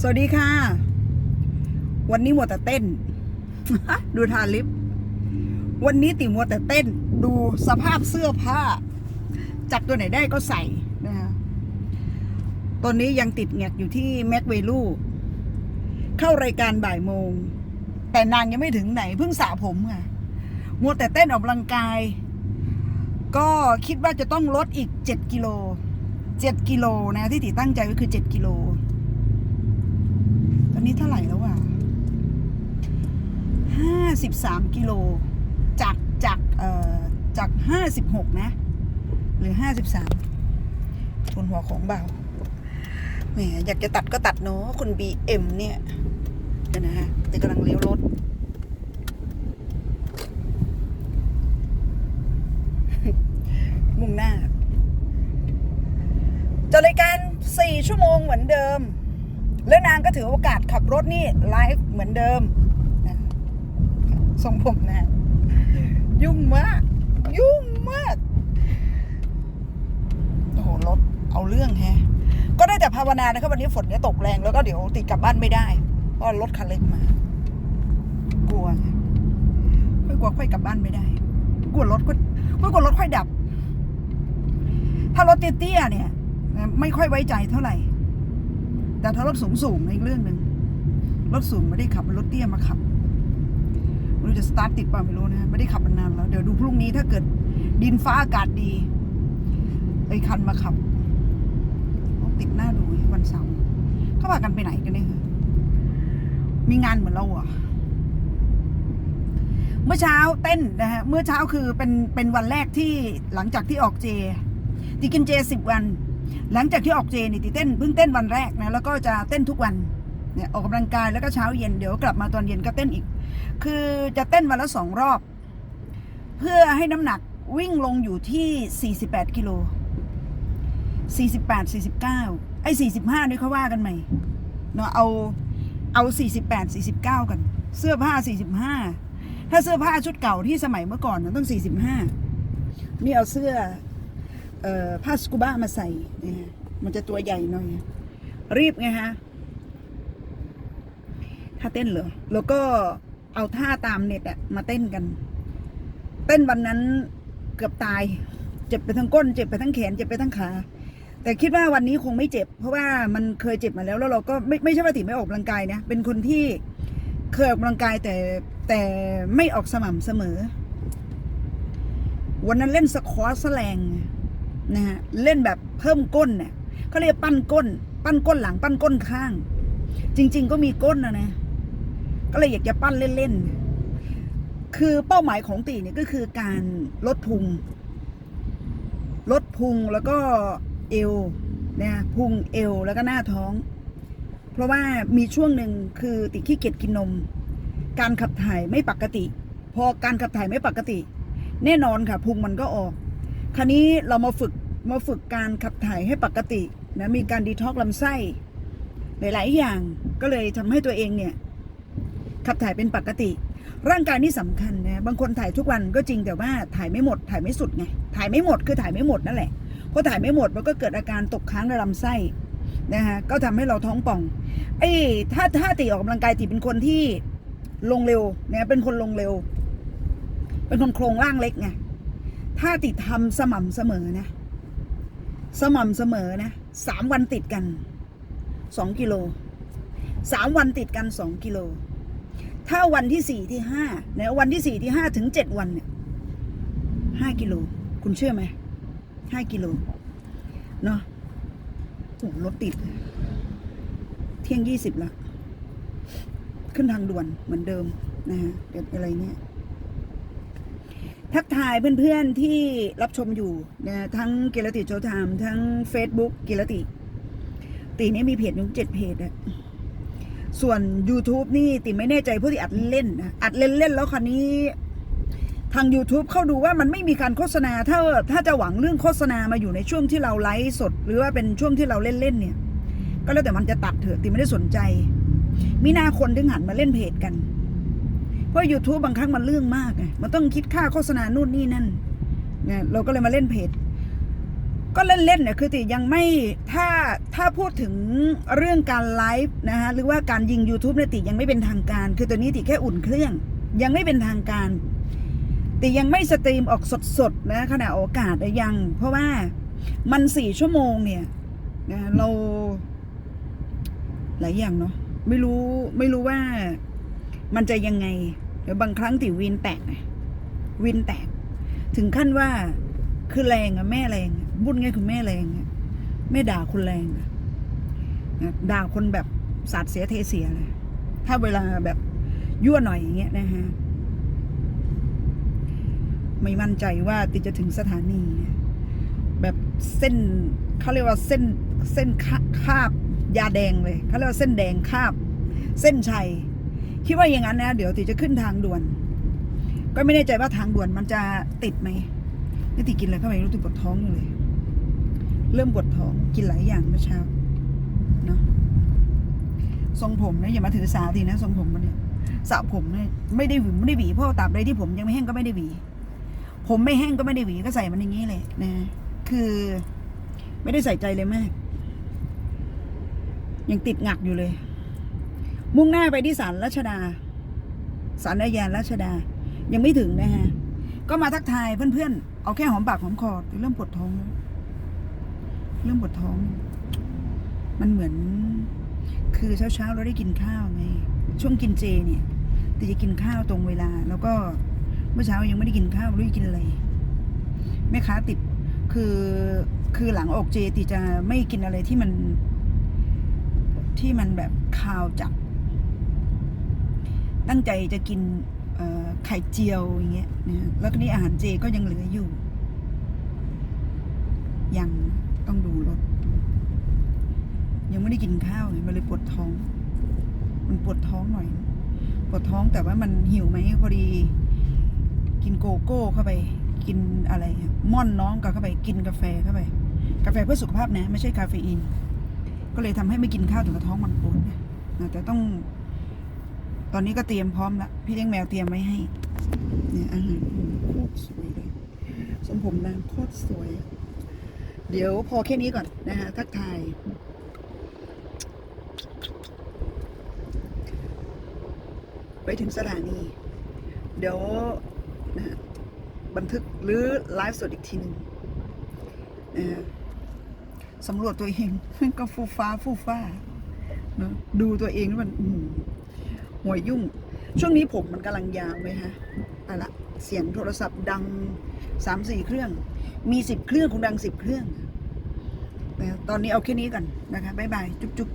สวัสดีค่ะ วันนี้มัวแต่เต้น ดูทาลิป วันนี้ติมัวแต่เต้น ดูสภาพเสื้อผ้า จับตัวไหนได้ก็ใส่นะฮะตอนนี้ยังติดแงกอยู่ที่แม็กเวลูเข้ารายการบ่ายโมง แต่นางยังไม่ถึงไหนเพิ่งสระผมค่ะมัวแต่เต้นออกกำลังกาย ก็คิดว่าจะต้องลดอีกเจ็ดกิโลเจ็ดกิโลนะที่ติตั้งใจไว้คือเจ็ดกิโล นี้เท่าไหร่แล้ววะห้าสิบสามกิโล จากจากเอ่อจากห้าสิบหกนะ หรือห้าสิบสามทุนหัวของเบาแหมอยากจะตัดก็ตัดเนาะคุณบีเอ็มเนี่ยเดี๋ยวนะฮะแต่กำลังเลี้ยวรถมุ่งหน้าจดรายการสี่ชั่วโมงเหมือนเดิม แล้วนางก็ถือโอกาสขับรถนี่ไลฟ์เหมือนเดิมนะทรงผมนะยุ่งมาก ยุ่งมากโอ้โหรถเอาเรื่องแฮะก็ได้แต่ภาวนานะครับวันนี้ฝนจะตกแรงแล้วก็เดี๋ยวติดกลับบ้านไม่ได้ เพราะรถคันเล็กมา กลัวค่อยกลัวค่อยกลับบ้านไม่ได้ กลัวรถก็ค่อยกลัวรถค่อยดับ ถ้ารถเตี้ยๆเนี่ย ไม่ค่อยไว้ใจเท่าไหร่ แต่ถ้ารถสูงสูงๆอีกเรื่องหนึ่งรถสูงไม่ได้ขับรถเตี้ยมาขับไม่รู้จะสตาร์ทติดป่าไม่รู้นะไม่ได้ขับมานานแล้ว เดี๋ยวดูพรุ่งนี้ถ้าเกิดดินฟ้าอากาศดีไอ้คันมาขับติดหน้าดูวันเสาร์เขาพากันไปไหนกันเนี่ยมีงานเหมือนเราอะเมื่อเช้าเต้นนะฮะ เมื่อเช้าคือเป็นเป็นวันแรกที่หลังจากที่ออกเจที่กินเจสิบวัน หลังจากที่ออกเจนี่ติเต้นเพิ่งเต้นวันแรกนะแล้วก็จะเต้นทุกวันเนี่ยออกกำลังกายแล้วก็เช้าเย็นเดี๋ยวกลับมาตอนเย็นก็เต้นอีก คือจะเต้นวันละสองรอบ เพื่อให้น้ำหนักวิ่งลงอยู่ที่ 48 กิโล 48 49 ไอ้ 45นี่เขาว่ากันใหม่เนาะเอาเอา 48 49 กัน เสื้อผ้า 45 ถ้าเสื้อผ้าชุดเก่าที่สมัยเมื่อก่อนนะต้อง 45 นี่เอาเสื้อ ผ้าสกูบ้ามาใส่นะฮะมันจะตัวใหญ่หน่อย รีบไงฮะท่าเต้นเหรอ แล้วก็เอาท่าตามเน็ตอะมาเต้นกัน เต้นวันนั้นเกือบตาย เจ็บไปทั้งก้น เจ็บไปทั้งแขน เจ็บไปทั้งขา แต่คิดว่าวันนี้คงไม่เจ็บ เพราะว่ามันเคยเจ็บมาแล้ว แล้วเราก็ไม่ไม่ใช่ว่าติไม่ออกกำลังกายนะ เป็นคนที่เคยออกกำลังกายแต่แต่ไม่ออกสม่ำเสมอ วันนั้นเล่นสควอตแสลง นะฮะเล่นแบบเพิ่มก้นเนี่ยเขาเรียกปั้นก้น ปั้นก้นหลัง ปั้นก้นข้าง จริง ๆ ก็มีก้นนะนะก็เลยอยากจะปั้นเล่นๆคือเป้าหมายของตีเนี่ยก็คือการลดพุง ลดพุงแล้วก็เอวนะพุงเอวแล้วก็หน้าท้อง เพราะว่ามีช่วงหนึ่งคือติขี้เกียจกินนม การขับถ่ายไม่ปกติ พอการขับถ่ายไม่ปกติ แน่นอนค่ะพุงมันก็ออก คราวนี้เรามาฝึกมาฝึกการขับถ่ายให้ปกตินะมีการดีท็อกซ์ลำไส้หลาย ๆ อย่างก็เลยทำให้ตัวเองเนี่ยขับถ่ายเป็นปกติ ร่างกายนี่สำคัญนะบางคนถ่ายทุกวันก็จริงแต่ว่าถ่ายไม่หมด ถ่ายไม่สุดไงถ่ายไม่หมดคือถ่ายไม่หมดนั่นแหละพอถ่ายไม่หมดมันก็เกิดอาการตกค้างในลำไส้นะคะก็ทำให้เราท้องป่องไอ้ถ้าถ้าตีออกกำลังกายตีเป็นคนที่ลงเร็วเนี่ยเป็นคนลงเร็ว เป็นคนโครงร่างเล็กไง ถ้าติดทำสม่ำเสมอนะ สม่ำเสมอนะสามวันติดกันสองกิโลสามวันติดกันสองกิโล ถ้าวันที่สี่ที่ห้าเนี่ยวันที่สี่ที่ห้าถึงเจ็ดวันเนี่ยห้ากิโล คุณเชื่อไหมห้ากิโลเนาะโอ้รถติด เที่ยงยี่สิบละขึ้นทางด่วนเหมือนเดิมนะฮะเป็นอะไรเนี่ย ทักทายเพื่อนๆที่รับชมอยู่นะทั้งกิรติโชว์ไทม์ทั้ง Facebook กิรติ ตีนี้มีเพจอยู่เจ็ดเพจอะส่วน YouTube นี่ติไม่แน่ใจผู้ที่อัดเล่นนะอัดเล่นๆแล้วคราวนี้ ทาง YouTube เข้าดูว่ามันไม่มีการโฆษณา ถ้าถ้าจะหวังเรื่องโฆษณามาอยู่ในช่วงที่เราไลฟ์สด หรือว่าเป็นช่วงที่เราเล่นๆเนี่ย ก็แล้วแต่มันจะตัดเถอะติไม่ได้สนใจมีหน้าคนถึงหันมาเล่นเพจกัน เพราะ YouTube บางครั้งมันเรื่องมากไงมันต้องคิดค่าโฆษณานู่นนี่นั่นเนี่ยเราก็เลยมาเล่นเพจก็เล่นๆเนี่ยคือติยังไม่ถ้าถ้าพูดถึงเรื่องการไลฟ์นะฮะหรือว่าการยิง YouTube เนี่ยติยังไม่เป็นทางการ คือตัวนี้ติแค่อุ่นเครื่อง ยังไม่เป็นทางการ ติยังไม่สตรีมออกสดๆนะขณะโอกาสยัง เพราะว่ามันสี่ชั่วโมงเนี่ยนะเราหลายอย่างเนาะไม่รู้ไม่รู้ว่ามันจะยังไง เดี๋ยวบางครั้งติวินแตกนะวินแตก ถึงขั้นว่าคือแรงอะแม่แรงอะบุญไงคือแม่แรงอะแม่ด่าคนแรงอะนะด่าคนแบบสาดเสียเทเสียเลย ถ้าเวลาแบบยั่วหน่อยอย่างเงี้ยนะฮะไม่มั่นใจว่าติจะถึงสถานี แบบเส้นเขาเรียกว่าเส้นเส้นคาบยาแดงเลยเขาเรียกว่าเส้นแดงคาบ เส้นชัย คิดว่าอย่างนั้นนะเดี๋ยวติจะขึ้นทางด่วน ก็ไม่แน่ใจว่าทางด่วนมันจะติดไหมนี่ติกินอะไรเข้าไปรู้สึกปวดท้องอยู่เลย เริ่มปวดท้องกินหลายอย่างเมื่อเช้าเนาะทรงผมนะอย่ามาถือสาทีนะทรงผมมันเนี่ยสระผมเนี่ยไม่ได้หวีไม่ได้หวีเพราะตราบใดที่ผมยังไม่แห้งก็ไม่ได้หวี ผมไม่แห้งก็ไม่ได้หวีก็ใส่มันอย่างนี้เลยนะ คือไม่ได้ใส่ใจเลยแม่ยังติดหงักอยู่เลย มุ่งหน้าไปที่ศาลรัชดาศาลอาญารัชดา ยังไม่ถึงนะฮะ ก็มาทักทายเพื่อนๆ เอาแค่หอมปากหอมคอเริ่มปวดท้อง เริ่มปวดท้อง มันเหมือน คือเช้าๆเราได้กินข้าวไง ช่วงกินเจเนี่ยติจะกินข้าวตรงเวลา แล้วก็เมื่อเช้ายังไม่ได้กินข้าวไม่รู้กินอะไร แม่ค้าติด คือ คือหลังออกเจติจะไม่กินอะไรที่มัน ที่มันแบบคาวจัด ตั้งใจจะกินไข่เจียวอย่างเงี้ยนะแล้วก็นี่อาหารเจก็ยังเหลืออยู่ ยังต้องดูรถ ยังไม่ได้กินข้าวมันเลยปวดท้อง มันปวดท้องหน่อย ปวดท้องแต่ว่ามันหิวไหมพอดี กินโกโก้เข้าไป กินอะไรม่อนน้องกับเข้าไป กินกาแฟเข้าไป กาแฟเพื่อสุขภาพนะ ไม่ใช่คาเฟอีน ก็เลยทำให้ไม่กินข้าวถึงกระท้องมันปวดนะแต่ต้อง ตอนนี้ก็เตรียมพร้อมละพี่เลี้ยงแมวเตรียมไว้ให้ เนี่ยอาหารโคตรสวยเลยทรงผมนางโคตรสวย เดี๋ยวพอแค่นี้ก่อนนะฮะทักทายไปถึงสถานี เดี๋ยวนะบันทึกหรือไลฟ์สดอีกทีหนึ่งนะสำรวจตัวเอง ก็ฟูฟ้าฟูฟ้าเนอะดูตัวเองแล้วมันอื หัวยุ่ง ช่วงนี้ผมมันกำลังยาวเลยฮะอะละเสียงโทรศัพท์ดังสามสี่เครื่อง มีสิบเครื่องคงดังสิบเครื่อง ตอนนี้เอาแค่นี้ก่อนนะคะบ๊ายบาย จุ๊บจุ๊บ